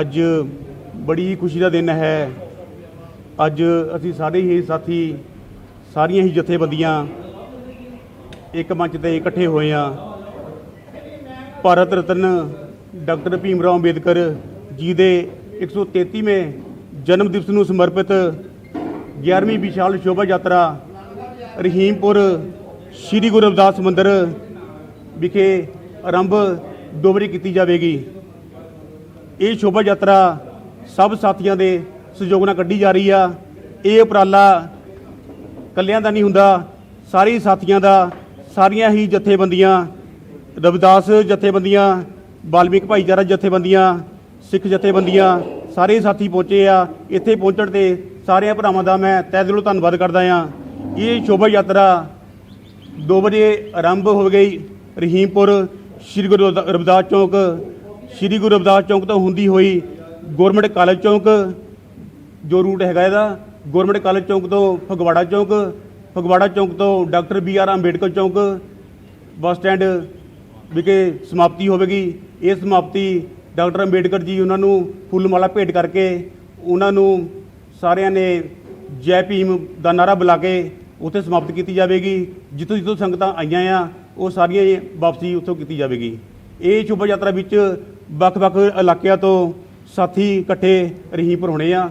ਅੱਜ ਬੜੀ ਖੁਸ਼ੀ ਦਾ ਦਿਨ ਹੈ। ਅੱਜ ਅਸੀਂ ਸਾਰੇ ਹੀ ਸਾਥੀ, ਸਾਰੀਆਂ ਹੀ ਜਥੇਬੰਦੀਆਂ ਇੱਕ ਮੰਚ ਤੇ ਇਕੱਠੇ ਹੋਏ ਹਾਂ। ਭਾਰਤ ਰਤਨ ਡਾਕਟਰ ਭੀਮ ਰਾਓ ਅੰਬੇਦਕਰ ਜੀ ਦੇ 133ਵੇਂ ਜਨਮ ਦਿਵਸ ਨੂੰ ਸਮਰਪਿਤ 11ਵੀਂ ਵਿਸ਼ਾਲ ਸ਼ੋਭਾ ਯਾਤਰਾ ਰਹੀਮਪੁਰ ਸ੍ਰੀ ਗੁਰੂ ਰਵਿਦਾਸ ਮੰਦਿਰ ਵਿਖੇ ਆਰੰਭ ਦੋ ਵਾਰੀ ਕੀਤੀ ਜਾਵੇਗੀ। ਇਹ ਸ਼ੋਭਾ ਯਾਤਰਾ ਸਭ ਸਾਥੀਆਂ ਦੇ ਸਹਿਯੋਗ ਨਾਲ ਕੱਢੀ ਜਾ ਰਹੀ ਆ। ਇਹ ਉਪਰਾਲਾ ਕੱਲਿਆਂ ਦਾ ਨਹੀਂ ਹੁੰਦਾ, ਸਾਰੇ ਸਾਥੀਆਂ ਦਾ, ਸਾਰੀਆਂ ਹੀ ਜਥੇਬੰਦੀਆਂ, ਰਵਿਦਾਸ ਜਥੇਬੰਦੀਆਂ ਬਾਲਮਿਕ ਭਾਈਚਾਰਾ ਜਥੇਬੰਦੀਆਂ, ਸਿੱਖ ਜਥੇਬੰਦੀਆਂ, ਸਾਰੇ ਸਾਥੀ ਪਹੁੰਚੇ ਆ। ਇੱਥੇ ਪਹੁੰਚਣ ਤੇ ਸਾਰਿਆਂ ਭਰਾਵਾਂ ਦਾ ਮੈਂ ਤਹਿ ਦਿਲੋਂ ਧੰਨਵਾਦ ਕਰਦਾ ਆ। ਇਹ ਸ਼ੋਭਾ ਯਾਤਰਾ 2 ਵਜੇ ਆਰੰਭ ਹੋ ਗਈ। ਰਹੀਮਪੁਰ, ਸ੍ਰੀ ਗੁਰੂ ਰਵਿਦਾਸ ਚੌਂਕ ਸ੍ਰੀ ਗੁਰੂ ਰਵਿਦਾਸ ਚੌਂਕ ਤੋਂ ਹੁੰਦੀ ਹੋਈ ਗਵਰਨਮੈਂਟ ਕਾਲਜ ਚੌਂਕ, ਜੋ ਰੂਟ ਹੈਗਾ ਇਹਦਾ ਗਵਰਨਮੈਂਟ ਕਾਲਜ ਚੌਂਕ ਤੋਂ ਫਗਵਾੜਾ ਚੌਂਕ ਫਗਵਾੜਾ ਚੌਂਕ ਤੋਂ ਡਾਕਟਰ ਬੀ ਆਰ ਅੰਬੇਡਕਰ ਚੌਂਕ ਬੱਸ ਸਟੈਂਡ ਵਿਖੇ ਸਮਾਪਤੀ ਹੋਵੇਗੀ। ਇਹ ਸਮਾਪਤੀ ਡਾਕਟਰ ਅੰਬੇਡਕਰ ਜੀ ਉਹਨਾਂ ਨੂੰ ਫੁੱਲ ਮਾਲਾ ਭੇਟ ਕਰਕੇ ਉਹਨਾਂ ਨੂੰ ਸਾਰਿਆਂ ਨੇ ਜੈ ਭੀਮ ਦਾ ਨਾਰਾ ਬੁਲਾ ਕੇ ਉੱਥੇ ਸਮਾਪਤ ਕੀਤੀ ਜਾਵੇਗੀ। ਜਿੱਥੋਂ ਜਿੱਥੋਂ ਸੰਗਤਾਂ ਆਈਆਂ ਆ, ਉਹ ਸਾਰੀਆਂ ਵਾਪਸੀ ਉੱਥੋਂ ਕੀਤੀ ਜਾਵੇਗੀ। ਇਹ ਸ਼ੋਭਾ ਯਾਤਰਾ ਵਿੱਚ ਵੱਖ-ਵੱਖ ਇਲਾਕਿਆਂ ਤੋਂ ਸਾਥੀ ਇਕੱਠੇ ਰਹੀਪੁਰ ਹੋਣੇ ਆ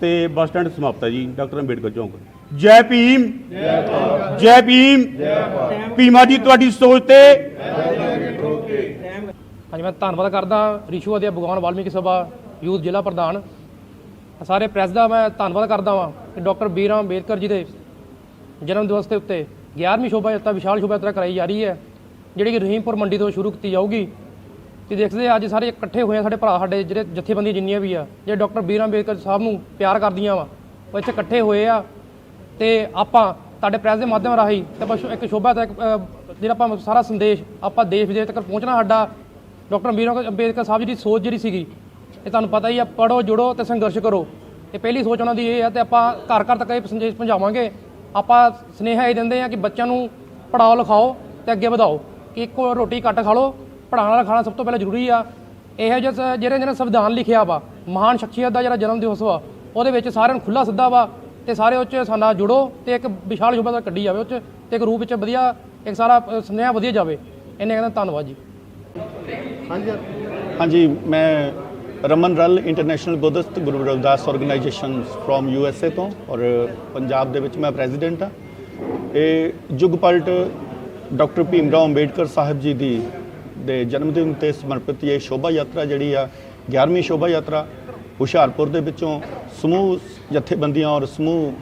ਤੇ ਬੱਸ ਸਟੈਂਡ ਸਮਾਪਤ ਹੈ ਜੀ। ਡਾਕਟਰ ਅੰਬੇਡਕਰ ਚੌਂਕ। ਜੈ ਭੀਮ। ਜੈ ਭੀਮ। ਭੀਮਾ ਜੀ, ਤੁਹਾਡੀ ਸੋਚ ਤੇ। ਹਾਂਜੀ, ਮੈਂ ਧੰਨਵਾਦ ਕਰਦਾ ਰਿਸ਼ੂ ਅਧਿਆ ਭਗਵਾਨ ਵਾਲਮੀਕੀ ਸਭਾ ਯੂਥ ਜ਼ਿਲ੍ਹਾ ਪ੍ਰਧਾਨ। ਸਾਰੇ ਪ੍ਰੈਸ ਦਾ ਮੈਂ ਧੰਨਵਾਦ ਕਰਦਾ ਹਾਂ ਕਿ ਡਾਕਟਰ ਬੀਰਾਮ ਅੰਬੇਦਕਰ ਜੀ ਦੇ ਜਨਮ ਦਿਵਸ ਦੇ ਉੱਤੇ 11ਵੀਂ ਸ਼ੋਭਾ ਯਾਤਰਾ, ਵਿਸ਼ਾਲ ਸ਼ੋਭਾ ਯਾਤਰਾ ਕਰਾਈ ਜਾ ਰਹੀ ਹੈ, ਜਿਹੜੀ ਕਿ ਰਹੀਮਪੁਰ ਮੰਡੀ ਤੋਂ ਸ਼ੁਰੂ ਕੀਤੀ ਜਾਊਗੀ। ਤੇ ਦੇਖਦੇ ਆ ਅੱਜ ਸਾਰੇ ਇਕੱਠੇ ਹੋਏ ਆ, ਸਾਡੇ ਭਰਾ, ਸਾਡੇ ਜਿਹੜੇ ਜਥੇਬੰਦੀਆਂ ਜਿੰਨੀਆਂ ਵੀ ਆ, ਜਿਹੜੇ ਡਾਕਟਰ ਬੀਰਾਮ ਅੰਬੇਦਕਰ ਸਾਹਿਬ ਨੂੰ ਪਿਆਰ ਕਰਦੀਆਂ ਵਾ, ਉਹ ਇੱਥੇ ਇਕੱਠੇ ਹੋਏ ਆ। ਤੇ ਆਪਾਂ, ਤੁਹਾਡੇ ਪ੍ਰੈਸ ਦੇ ਮਾਧਿਅਮ ਰਾਹੀਂ ਤੇ ਆਪਾਂ ਸ਼ੋ- ਇੱਕ ਸ਼ੋਭਾ ਤੱਕ ਜਿਹੜਾ ਆਪਾਂ ਸਾਰਾ ਸੰਦੇਸ਼ ਆਪਾਂ ਦੇਸ਼ ਵਿਦੇਸ਼ ਤੱਕ ਪਹੁੰਚਣਾ ਸਾਡਾ, ਡਾਕਟਰ ਬੀਰਾਮ ਅੰਬੇਦਕਰ ਸਾਹਿਬ ਜੀ ਦੀ ਸੋਚ ਜਿਹੜੀ ਸੀਗੀ, ਇਹ ਤੁਹਾਨੂੰ ਪਤਾ ਹੀ ਆ ਪੜੋ ਜੁੜੋ ਤੇ ਸੰਘਰਸ਼ ਕਰੋ। ਇਹ ਪਹਿਲੀ ਸੋਚ ਉਹਨਾਂ ਦੀ ਇਹ ਆ ਤੇ ਆਪਾਂ ਘਰ ਘਰ ਤੱਕ ਇਹ ਸੰਦੇਸ਼ ਪਹੁੰਚਾਵਾਂਗੇ। ਆਪਾਂ ਸੁਨੇਹਾ ਇਹ ਦਿੰਦੇ ਆ ਕਿ ਬੱਚਿਆਂ ਨੂੰ ਪੜਾਓ ਲਿਖਾਓ ਤੇ ਅੱਗੇ ਵਧਾਓ, ਕਿ ਇੱਕੋ ਰੋਟੀ ਘੱਟ ਖਾ ਲਓ ਪੜਾਉਣ ਵਾਲਾ ਖਾਣਾ ਸਭ ਤੋਂ ਪਹਿਲਾਂ ਜ਼ਰੂਰੀ ਆ। ਇਹੋ ਜਿਹਾ ਸ- ਜਿਹੜੇ ਜਿਹਨੇ ਸੰਵਿਧਾਨ ਲਿਖਿਆ ਵਾ, ਮਹਾਨ ਸ਼ਖਸੀਅਤ ਦਾ ਜਿਹੜਾ ਜਨਮ ਦਿਵਸ ਵਾ, ਉਹਦੇ ਵਿੱਚ ਸਾਰਿਆਂ ਨੂੰ ਖੁੱਲਾ ਸਿੱਧਾ ਵਾ ਤੇ ਸਾਰੇ ਉਹ 'ਚ ਸਾਡਾ ਜੁੜੋ ਤੇ ਇੱਕ ਵਿਸ਼ਾਲ ਸ਼ੋਭਾ ਦਾ ਕੱਢੀ ਜਾਵੇ ਉਹ 'ਚ ਤੇ ਇੱਕ ਰੂਪ ਵਿੱਚ ਵਧੀਆ, ਇੱਕ ਸਾਰਾ ਸੁਨੇਹਾ ਵਧੀਆ ਜਾਵੇ। ਇਹਨੇ ਕਹਿੰਦਾ ਧੰਨਵਾਦ ਜੀ। ਹਾਂਜੀ ਹਾਂਜੀ, ਮੈਂ ਰਮਨ ਰਲ international Buddhist Guru Ravidas organisation from U S A ਤੋਂ ਔਰ ਪੰਜਾਬ ਦੇ ਵਿੱਚ ਮੈਂ ਪ੍ਰੈਜ਼ੀਡੈਂਟ ਆ ਇਹ ਯੁਗ ਪਲਟ ਡਾਕਟਰ ਭੀਮ ਰਾਓ ਅੰਬੇਡਕਰ ਸਾਹਿਬ ਜੀ ਦੀ ਦੇ ਜਨਮ ਦਿਨ ਤੇ ਸਮਰਪਿਤ ਇਹ ਸ਼ੋਭਾ ਯਾਤਰਾ ਜਿਹੜੀ ਆ 11ਵੀਂ ਸ਼ੋਭਾ ਯਾਤਰਾ, ਹੁਸ਼ਿਆਰਪੁਰ ਦੇ ਵਿੱਚੋਂ ਸਮੂਹ ਜਥੇਬੰਦੀਆਂ ਔਰ ਸਮੂਹ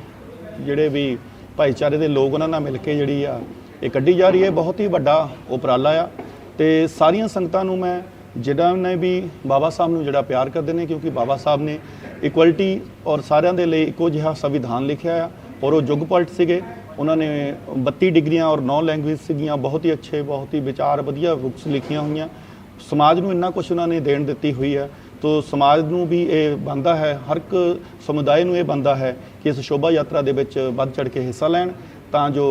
ਜਿਹੜੇ ਵੀ ਭਾਈਚਾਰੇ ਦੇ ਲੋਕ ਉਹਨਾਂ ਨਾਲ ਮਿਲ ਕੇ ਜਿਹੜੀ ਆ, ਇਹ ਕੱਢੀ ਜਾ ਰਹੀ ਹੈ। ਬਹੁਤ ਹੀ ਵੱਡਾ ਉਪਰਾਲਾ ਆ ਤੇ ਸਾਰੀਆਂ ਸੰਗਤਾਂ ਨੂੰ ਮੈਂ, ਜਿਨ੍ਹਾਂ ਨੇ ਵੀ ਬਾਬਾ ਸਾਹਿਬ ਨੂੰ ਜਿਹੜਾ ਪਿਆਰ ਕਰਦੇ ਨੇ, ਕਿਉਂਕਿ ਬਾਬਾ ਸਾਹਿਬ ਨੇ ਇਕੁਐਲਿਟੀ ਔਰ ਸਾਰਿਆਂ ਦੇ ਲਈ ਇੱਕੋ ਜਿਹਾ ਸੰਵਿਧਾਨ ਲਿਖਿਆ ਆ ਔਰ ਉਹ ਯੁੱਗ ਪਲਟ ਸੀਗੇ। ਉਹਨਾਂ ਨੇ 32 ਡਿਗਰੀਆਂ ਔਰ 9 ਲੈਂਗੁਏਜ ਸੀਗੀਆਂ, ਬਹੁਤ ਹੀ ਅੱਛੇ, ਬਹੁਤ ਹੀ ਵਿਚਾਰ, ਵਧੀਆ ਬੁੱਕਸ ਲਿਖੀਆਂ ਹੋਈਆਂ। ਸਮਾਜ ਨੂੰ ਇੰਨਾ ਕੁਝ ਉਹਨਾਂ ਨੇ ਦੇਣ ਦਿੱਤੀ ਹੋਈ ਹੈ। ਤੋ ਸਮਾਜ ਨੂੰ ਵੀ ਇਹ ਬੰਦਾ ਹੈ, ਹਰ ਇੱਕ ਸਮੁਦਾਇ ਨੂੰ ਇਹ ਬੰਦਾ ਹੈ ਕਿ ਇਸ ਸ਼ੋਭਾ ਯਾਤਰਾ ਦੇ ਵਿੱਚ ਵੱਧ ਚੜ ਕੇ ਹਿੱਸਾ ਲੈਣ। ਤਾਂ ਜੋ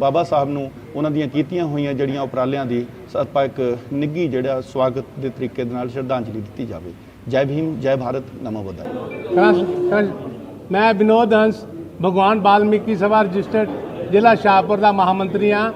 ਬਾਬਾ ਸਾਹਿਬ ਨੂੰ ਉਹਨਾਂ ਦੀਆਂ ਕੀਤੀਆਂ ਹੋਈਆਂ ਜਿਹੜੀਆਂ ਉਪਰਾਲਿਆਂ ਦੀ ਆਪਾਂ ਇੱਕ ਨਿੱਘੀ ਜਿਹੜਾ ਸਵਾਗਤ ਦੇ ਤਰੀਕੇ ਦੇ ਨਾਲ ਸ਼ਰਧਾਂਜਲੀ ਦਿੱਤੀ ਜਾਵੇ। ਜੈ ਭੀਮ, ਜੈ ਭਾਰਤ, ਨਮੋ ਬੁੱਧਾਏ ਮੈਂ ਵਿਨੋਦ ਹੰਸ, ਭਗਵਾਨ ਵਾਲਮੀਕੀ ਸਭਾ ਰਜਿਸਟਰਡ ਜ਼ਿਲ੍ਹਾ ਸ਼ਾਹਪੁਰ ਦਾ ਮਹਾਮੰਤਰੀ ਹਾਂ।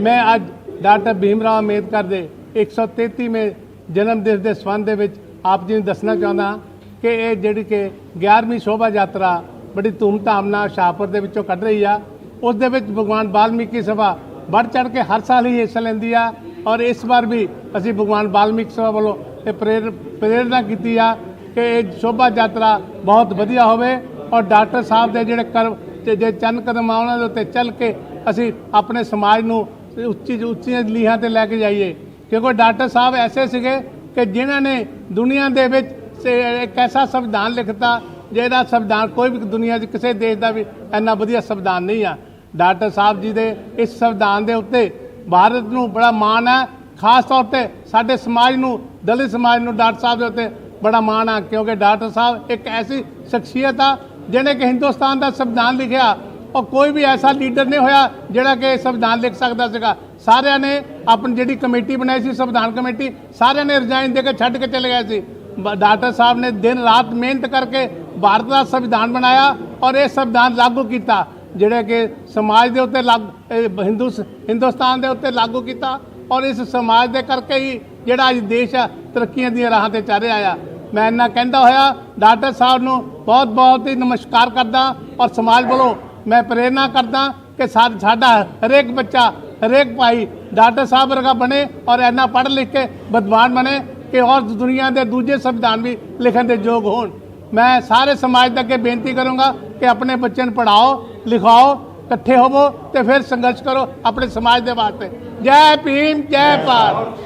ਮੈਂ ਅੱਜ ਡਾਕਟਰ ਭੀਮ ਰਾਓ ਅੰਬੇਦਕਰ ਦੇ 133ਵੇਂ ਜਨਮ ਦਿਵਸ ਦੇ ਸੰਬੰਧ ਦੇ ਵਿੱਚ ਆਪ ਜੀ ਨੂੰ ਦੱਸਣਾ ਚਾਹੁੰਦਾ ਕਿ ਇਹ ਜਿਹੜੀ ਕਿ 11ਵੀਂ ਸ਼ੋਭਾ ਯਾਤਰਾ ਬੜੀ ਧੂਮਧਾਮ ਨਾਲ ਸ਼ਾਹਪੁਰ ਦੇ ਵਿੱਚੋਂ ਕੱਢ ਰਹੀ ਆ। ਉਸ ਦੇ ਵਿੱਚ ਭਗਵਾਨ ਵਾਲਮੀਕੀ ਸਭਾ ਵੱਧ ਚੜ ਕੇ ਹਰ ਸਾਲ ਹੀ ਹਿੱਸਾ ਲੈਂਦੀ ਆ ਔਰ ਇਸ ਵਾਰ ਵੀ ਅਸੀਂ ਭਗਵਾਨ ਵਾਲਮੀਕੀ ਸਭਾ ਵੱਲੋਂ ਇਹ ਪ੍ਰੇਰ- ਪ੍ਰੇਰਨਾ ਕੀਤੀ ਆ ਕਿ ਇਹ ਸ਼ੋਭਾ ਯਾਤਰਾ ਬਹੁਤ ਵਧੀਆ ਹੋਵੇ ਔਰ ਡਾਕਟਰ ਸਾਹਿਬ ਦੇ ਜਿਹੜੇ ਕਰ ਤੇ ਜੇ ਚੰਨ ਕਦਮ ਆ ਉਹਨਾਂ ਦੇ ਉੱਤੇ ਚੱਲ ਕੇ ਅਸੀਂ ਆਪਣੇ ਸਮਾਜ ਨੂੰ ਉੱਚੀ ਉੱਚੀਆਂ ਲੀਹਾਂ ਤੇ ਲੈ ਕੇ ਜਾਈਏ। ਕਿਉਂਕਿ ਡਾਕਟਰ ਸਾਹਿਬ ਐਸੇ ਸੀਗੇ ਕਿ ਜਿਨ੍ਹਾਂ ਨੇ ਦੁਨੀਆ ਦੇ ਵਿੱਚ ਇੱਕ ਐਸਾ ਸੰਵਿਧਾਨ ਲਿਖਤਾ ਜਿਹਦਾ ਸੰਵਿਧਾਨ ਕੋਈ ਵੀ ਦੁਨੀਆ 'ਚ ਕਿਸੇ ਦੇਸ਼ ਦਾ ਵੀ ਇੰਨਾ ਵਧੀਆ ਸੰਵਿਧਾਨ ਨਹੀਂ ਆ। ਡਾਕਟਰ ਸਾਹਿਬ ਜੀ ਦੇ ਇਸ ਸੰਵਿਧਾਨ ਦੇ ਉੱਤੇ ਭਾਰਤ ਨੂੰ ਬੜਾ ਮਾਣ ਹੈ ਖਾਸ ਤੌਰ ਤੇ ਸਾਡੇ ਸਮਾਜ ਨੂੰ, ਦਲਿਤ ਸਮਾਜ ਨੂੰ ਡਾਕਟਰ ਸਾਹਿਬ ਦੇ ਉੱਤੇ ਬੜਾ ਮਾਣ ਆ ਕਿਉਂਕਿ ਡਾਕਟਰ ਸਾਹਿਬ ਇੱਕ ਐਸੀ ਸ਼ਖਸੀਅਤ ਆ ਜਿਹਨੇ ਕਿ ਹਿੰਦੁਸਤਾਨ ਦਾ ਸੰਵਿਧਾਨ ਲਿਖਿਆ, ਉਹ ਕੋਈ ਵੀ ਐਸਾ ਲੀਡਰ ਨਹੀਂ ਹੋਇਆ ਜਿਹੜਾ ਕਿ ਸੰਵਿਧਾਨ ਲਿਖ ਸਕਦਾ ਸੀਗਾ। ਸਾਰਿਆਂ ਨੇ ਆਪਣੀ ਜਿਹੜੀ ਕਮੇਟੀ ਬਣਾਈ ਸੀ, ਸੰਵਿਧਾਨ ਕਮੇਟੀ, ਸਾਰਿਆਂ ਨੇ ਰਿਜ਼ਾਈਨ ਦੇ ਕੇ ਛੱਡ ਕੇ ਚਲੇ ਗਏ ਸੀ। ਬ- ਡਾਕਟਰ ਸਾਹਿਬ ਨੇ ਦਿਨ ਰਾਤ ਮਿਹਨਤ ਕਰਕੇ ਭਾਰਤ ਦਾ ਸੰਵਿਧਾਨ ਬਣਾਇਆ ਔਰ ਇਹ ਸੰਵਿਧਾਨ ਲਾਗੂ ਕੀਤਾ, ਜਿਹੜੇ ਕਿ ਸਮਾਜ ਦੇ ਉੱਤੇ ਲਾਗ, ਇਹ ਹਿੰਦੂ ਹਿੰਦੁਸਤਾਨ ਦੇ ਉੱਤੇ ਲਾਗੂ ਕੀਤਾ ਔਰ ਇਸ ਸਮਾਜ ਦੇ ਕਰਕੇ ਹੀ ਜਿਹੜਾ ਅੱਜ ਦੇਸ਼ ਆ, ਤਰੱਕੀਆਂ ਦੀਆਂ ਰਾਹਾਂ ਤੇ ਚੱਲ ਰਿਹਾ ਆ ਮੈਂ ਇੰਨਾ ਕਹਿੰਦਾ ਹੋਇਆ, ਡਾਕਟਰ ਸਾਹਿਬ ਨੂੰ ਬਹੁਤ ਬਹੁਤ ਹੀ ਨਮਸਕਾਰ ਕਰਦਾ ਔਰ ਸਮਾਜ ਵੱਲੋਂ ਮੈਂ ਪ੍ਰੇਰਨਾ ਕਰਦਾ ਕਿ ਸਾਡਾ ਹਰੇਕ ਬੱਚਾ, ਹਰੇਕ ਭਾਈ ਡਾਕਟਰ ਸਾਹਿਬ ਵਰਗਾ ਬਣੇ ਔਰ ਇੰਨਾ ਪੜ੍ਹ ਲਿਖ ਕੇ ਵਿਦਵਾਨ ਬਣੇ ਕਿ ਔਰ ਦੁਨੀਆ ਦੇ ਦੂਜੇ ਸੰਵਿਧਾਨ ਵੀ ਲਿਖਣ ਦੇ ਯੋਗ ਹੋਣ। ਮੈਂ ਸਾਰੇ ਸਮਾਜ ਦੇ ਅੱਗੇ ਬੇਨਤੀ ਕਰੂੰਗਾ ਕਿ ਆਪਣੇ ਬੱਚਿਆਂ ਨੂੰ ਪੜ੍ਹਾਓ, ਲਿਖਾਓ, ਇਕੱਠੇ ਹੋਵੋ ਤੇ ਫਿਰ ਸੰਘਰਸ਼ ਕਰੋ ਆਪਣੇ ਸਮਾਜ ਦੇ ਵਾਸਤੇ। ਜੈ ਭੀਮ, ਜੈ ਭਾਰਤ।